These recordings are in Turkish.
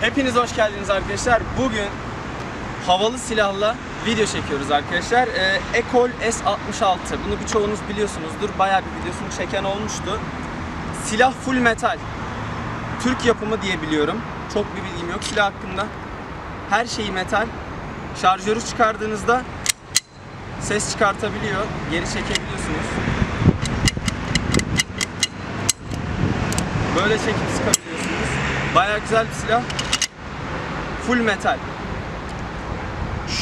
Hepiniz hoş geldiniz arkadaşlar. Bugün havalı silahla video çekiyoruz arkadaşlar. Ee, Ekol S66. Bunu birçoğunuz biliyorsunuzdur. Bayağı bir videosunu çeken olmuştu. Silah full metal. Türk yapımı diye biliyorum. Çok bir bilgim yok silah hakkında. Her şeyi metal. Şarjörü çıkardığınızda ses çıkartabiliyor. Geri çekebiliyorsunuz. Böyle çekip sıkabiliyorsunuz. Bayağı güzel bir silah. Full metal.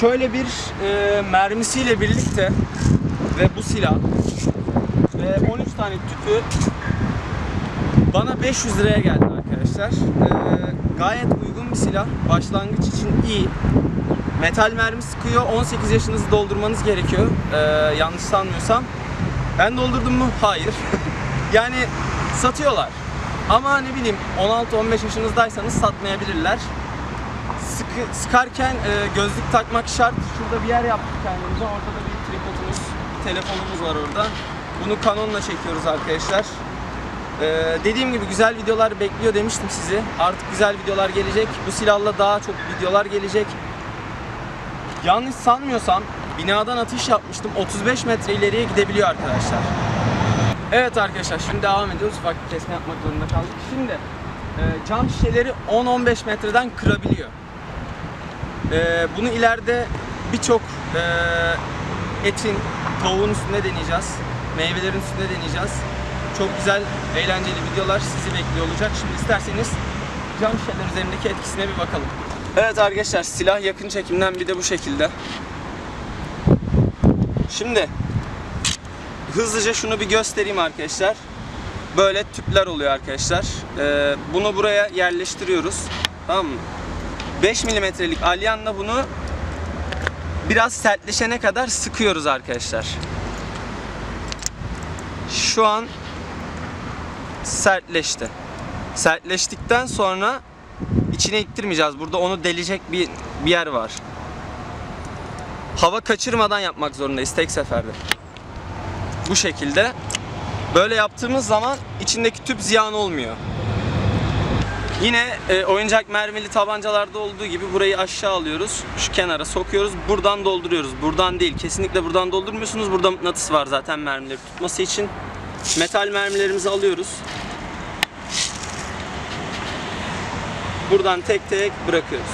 Şöyle bir e, mermisiyle birlikte ve bu silah ve 13 tane tüpü bana 500 liraya geldi arkadaşlar. E, gayet uygun bir silah. Başlangıç için iyi. Metal mermi sıkıyor. 18 yaşınızı doldurmanız gerekiyor. E, yanlış sanmıyorsam. Ben doldurdum mu? Hayır. yani satıyorlar. Ama ne bileyim 16-15 yaşınızdaysanız satmayabilirler. Sıkı, sıkarken e, gözlük takmak şart. Şurada bir yer yaptık kendimize. Orada da bir tripodumuz, telefonumuz var orada. Bunu Canon'la çekiyoruz arkadaşlar. E, dediğim gibi güzel videolar bekliyor demiştim sizi. Artık güzel videolar gelecek. Bu silahla daha çok videolar gelecek. Yanlış sanmıyorsam binadan atış yapmıştım. 35 metre ileriye gidebiliyor arkadaşlar. Evet arkadaşlar şimdi devam ediyoruz. Ufak bir kesme yapmak zorunda kaldık. Şimdi e, cam şişeleri 10-15 metreden kırabiliyor. E, bunu ileride birçok e, etin, tavuğun üstünde deneyeceğiz. Meyvelerin üstünde deneyeceğiz. Çok güzel, eğlenceli videolar sizi bekliyor olacak. Şimdi isterseniz cam şişeler üzerindeki etkisine bir bakalım. Evet arkadaşlar silah yakın çekimden bir de bu şekilde. Şimdi hızlıca şunu bir göstereyim arkadaşlar. Böyle tüpler oluyor arkadaşlar. Ee, bunu buraya yerleştiriyoruz. Tamam mı? 5 milimetrelik alyanla bunu biraz sertleşene kadar sıkıyoruz arkadaşlar. Şu an sertleşti. Sertleştikten sonra içine ittirmeyeceğiz. Burada onu delecek bir, bir yer var. Hava kaçırmadan yapmak zorundayız tek seferde bu şekilde. Böyle yaptığımız zaman içindeki tüp ziyan olmuyor. Yine e, oyuncak mermili tabancalarda olduğu gibi burayı aşağı alıyoruz. Şu kenara sokuyoruz. Buradan dolduruyoruz. Buradan değil. Kesinlikle buradan doldurmuyorsunuz. Burada mıknatıs var zaten mermileri tutması için. Metal mermilerimizi alıyoruz. Buradan tek tek bırakıyoruz.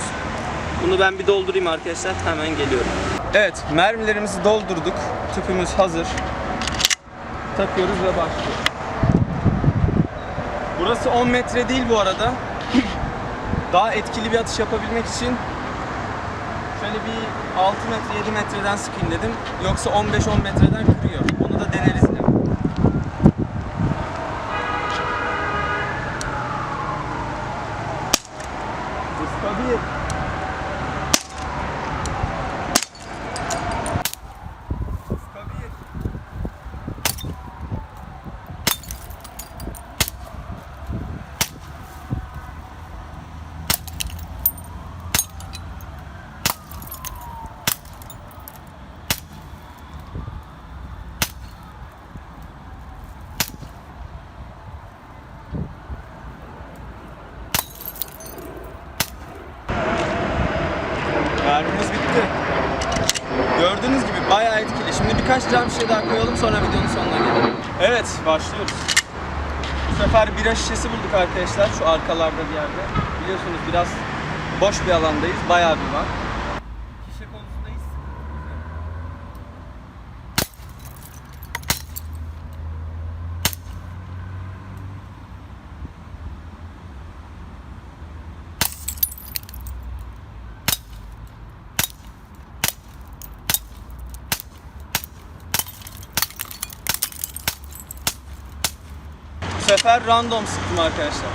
Bunu ben bir doldurayım arkadaşlar. Hemen geliyorum. Evet, mermilerimizi doldurduk. Tüpümüz hazır takıyoruz ve başlıyor. Burası 10 metre değil bu arada. Daha etkili bir atış yapabilmek için şöyle bir 6 metre 7 metreden sıkayım dedim. Yoksa 15-10 metreden kırıyor. Onu da deneriz yine. Iska bir. Iska bir. Mermimiz bitti. Gördüğünüz gibi bayağı etkili. Şimdi birkaç cam şişe daha koyalım sonra videonun sonuna gelelim. Evet başlıyoruz. Bu sefer bira şişesi bulduk arkadaşlar şu arkalarda bir yerde. Biliyorsunuz biraz boş bir alandayız. Bayağı bir var. Bu sefer random sıktım arkadaşlar.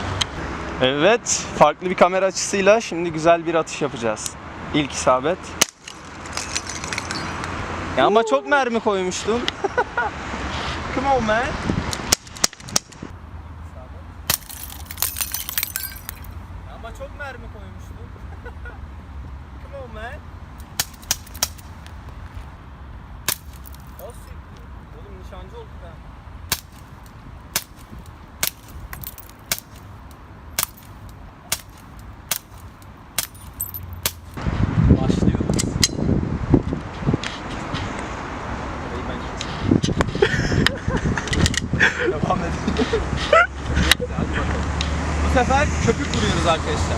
Evet, farklı bir kamera açısıyla şimdi güzel bir atış yapacağız. İlk isabet. Ya ama çok mermi koymuştum. Come on man. Ama çok mermi koymuştum. Come on man. nişancı olduk ha. Başlıyoruz. Burayı ben keseyim. Devam edelim. Bu sefer köpük vuruyoruz arkadaşlar.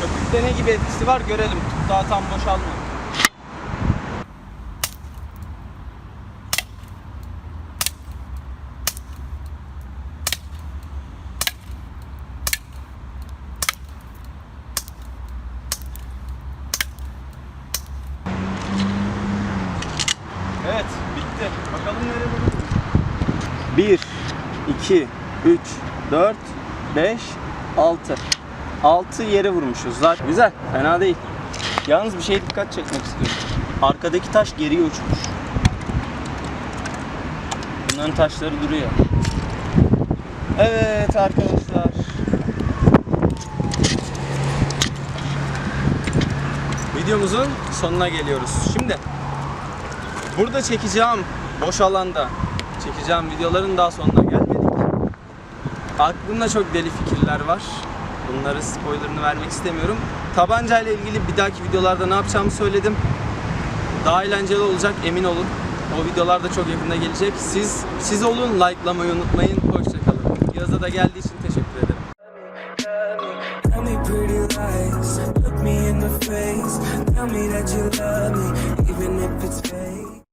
Köpükte ne gibi etkisi var görelim. Daha tam boşalmıyor. Evet, bitti. Bakalım nereye vurdu? 1, 2, 3, 4, 5, 6. 6 yere vurmuşuz. Zaten güzel, fena değil. Yalnız bir şey dikkat çekmek istiyorum. Arkadaki taş geriye uçmuş. Bunların taşları duruyor. Evet arkadaşlar. Videomuzun sonuna geliyoruz. Şimdi Burada çekeceğim boş alanda çekeceğim videoların daha sonuna. Aklımda çok deli fikirler var. Bunları spoilerını vermek istemiyorum. Tabanca ile ilgili bir dahaki videolarda ne yapacağımı söyledim. Daha eğlenceli olacak emin olun. O videolar da çok yakında gelecek. Siz siz olun, likelamayı unutmayın. Hoşçakalın. Yaz'a da geldiği için teşekkür ederim. Tell me that you love me,